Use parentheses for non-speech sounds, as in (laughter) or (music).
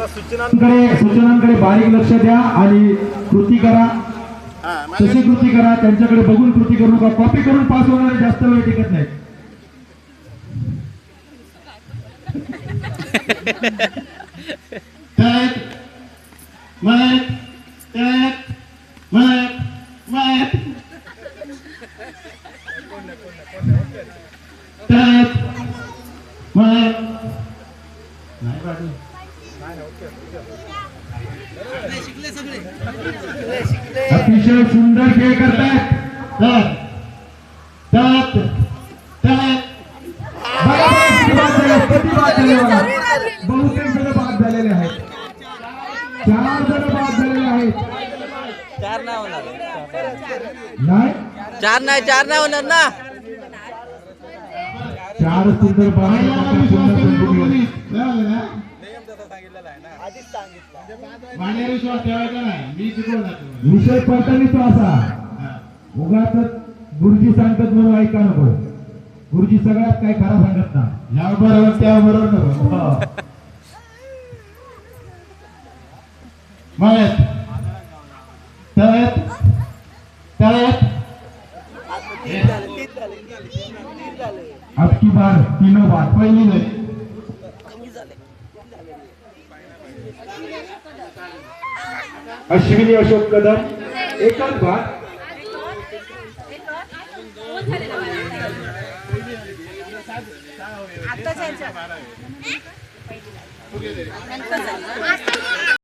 आता सूचना कडे सूचनांकडे बारीक लक्ष द्या आणि कृती करा तशी कृती करा त्यांच्याकडे बघून कृती करू नका कॉपी करून पास होणारे जास्त वेळ टिकत. नाही (laughs) पाटील. अतिशय सुंदर खेळ करतायत. बहुतेक जण बाद झालेले आहेत. चार जण बाद झालेले आहेत. चार नाही होणार. नाही? चार नाही चार नाही होणार ना. चार सुंदर बाद. पहिल्याला झाले, विश्वास सुंदर ठेवू सुंदर नको मुली. कोणी. कळालं ना? भांड्यावर विश्वास ठेवायचा नाही. मी शिकवणार तुम्हाला. विषय पडताना तो असा. हा. उगाच गुरुजी सांगतात म्हणून ऐका नको. गुरुजी सगळ्यात काय खरा सांगत ना या बरोबर त्या बरोबर नको. मळ्यात तळ्यात. तळ्यात. अबकी बार तीनो बार. पहिली झाली अश्विनी अशोक कदम. एकच भाग आता